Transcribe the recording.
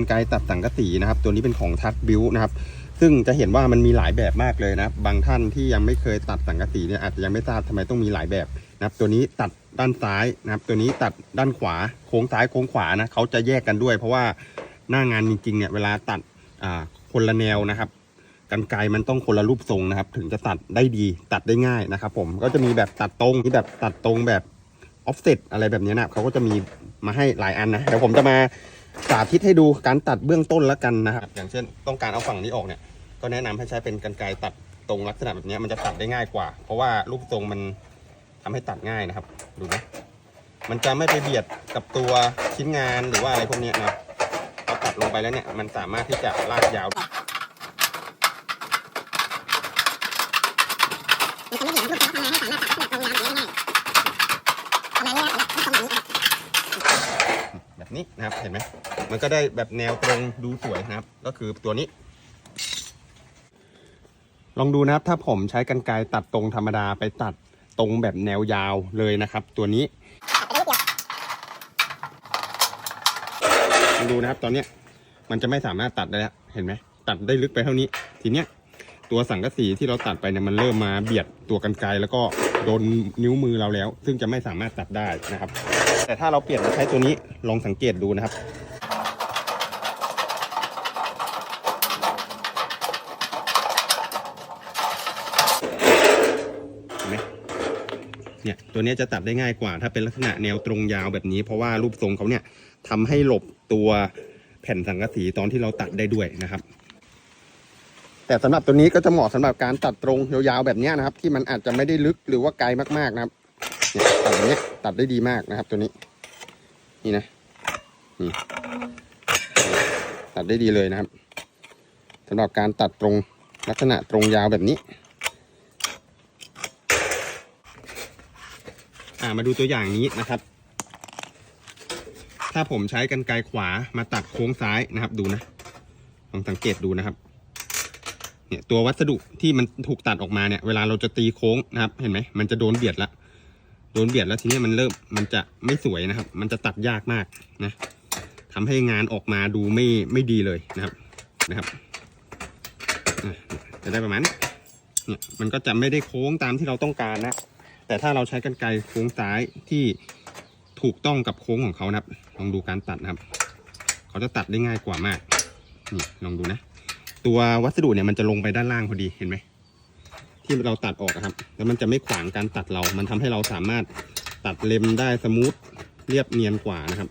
กรรไกตัดสังกะสีนะครับ ตัวนี้เป็นของทัดบิวนะครับ ซึ่งจะเห็นว่ามันมีหลายแบบมากเลยนะครับ บางท่านที่ยังไม่เคยตัดสังกะสีเนี่ยอาจจะยังไม่ทราบทำไมต้องมีหลายแบบนะครับ ตัวนี้ตัดด้านซ้ายนะครับ ตัวนี้ตัดด้านขวาโค้งซ้ายโค้งขวานะเขาจะแยกกันด้วย เพราะว่าหน้างานจริงๆเนี่ยเวลาตัดคนละแนวนะครับกันไกมันต้องคนละรูปทรงนะครับ ถึงจะตัดได้ดีตัดได้ง่ายนะครับ ผมก็จะมีแบบตัดตรงมีแบบตัดตรงแบบออฟเซตอะไรแบบนี้นะเขาก็จะมีมาให้หลายอันนะเดี๋ยวผมจะมา สาธิตให้ดูการตัดเบื้องต้นแล้วกันนะครับ อย่างเช่นต้องการเอาฝั่งนี้ออกเนี่ย ก็แนะนำให้ใช้เป็นกันไกรตัดตรงลักษณะแบบนี้มันจะตัดได้ง่ายกว่า เพราะว่ารูปทรงมันทำให้ตัดง่ายนะครับ ดูนะมันจะไม่ไปเบียดกับตัวชิ้นงานหรือว่าอะไรพวกเนี้ยนะครับพอตัดลงไปแล้วเนี่ยมันสามารถที่จะลากยาวแบบนี้ นี่นะครับ เห็นไหมมันก็ได้แบบแนวตรงดูสวยนะครับ ก็คือตัวนี้ ลองดูนะครับถ้าผมใช้กันไกรตัดตรงธรรมดาไปตัดตรงแบบแนวยาวเลยนะครับ ตัวนี้ลองดูนะครับตอนเนี้ยมันจะไม่สามารถตัดได้แล้วเห็นไหมตัดได้ลึกไปเท่านี้ ทีเนี้ย ตัวสังกะสีที่เราตัดไปเนี่ยมันเริ่มมาเบียดตัวกันไกรแล้วก็โดนนิ้วมือเราแล้ว ซึ่งจะไม่สามารถตัดได้นะครับ แต่ถ้าเราเปลี่ยนมาใช้ตัวนี้ลองสังเกตดูนะครับเห็นไหมเนี่ยตัวนี้จะตัดได้ง่ายกว่า ถ้าเป็นลักษณะแนวตรงยาวแบบนี้ เพราะว่ารูปทรงเขาเนี่ยทำให้หลบตัวแผ่นสังกะสีตอนที่เราตัดได้ด้วยนะครับ แต่สำหรับตัวนี้ก็จะเหมาะสำหรับการตัดตรงยาวๆแบบนี้นะครับ ที่มันอาจจะไม่ได้ลึกหรือว่าไกลมากๆนะครับเนี่ยตัดแบบนี้ตัดได้ดีมากนะครับ ตัวนี้ นี่นะนี่ตัดได้ดีเลยนะครับสำหรับการตัดตรงลักษณะตรงยาวแบบนี้อ่ามาดูตัวอย่างนี้นะครับ ถ้าผมใช้กันไกรขวามาตัดโค้งซ้ายนะครับ ดูนะลองสังเกตดูนะครับ เนี่ยตัววัสดุที่มันถูกตัดออกมาเนี่ยเวลาเราจะตีโค้งนะครับ เห็นไหมมันจะโดนเบียดละโดนเบียดแล้วทีนี้มันเริ่มมันจะไม่สวยนะครับ มันจะตัดยากมากนะทำให้งานออกมาดูไม่ไม่ดีเลยนะครับนะครับจะได้ประมาณนี้เนี่ยมันก็จะไม่ได้โค้งตามที่เราต้องการนะแต่ถ้าเราใช้กันไกรโค้งซ้ายที่ถูกต้องกับโค้งของเขานะครับ ลองดูการตัดนะครับ เขาจะตัดได้ง่ายกว่ามากนี่ลองดูนะ ตัววัสดุเนี่ยมันจะลงไปด้านล่างพอดีเห็นไหมที่เราตัดออกครับ แล้วมันจะไม่ขวางการตัดเรา มันทำให้เราสามารถตัดเล็มได้สมูทเรียบเนียนกว่านะครับ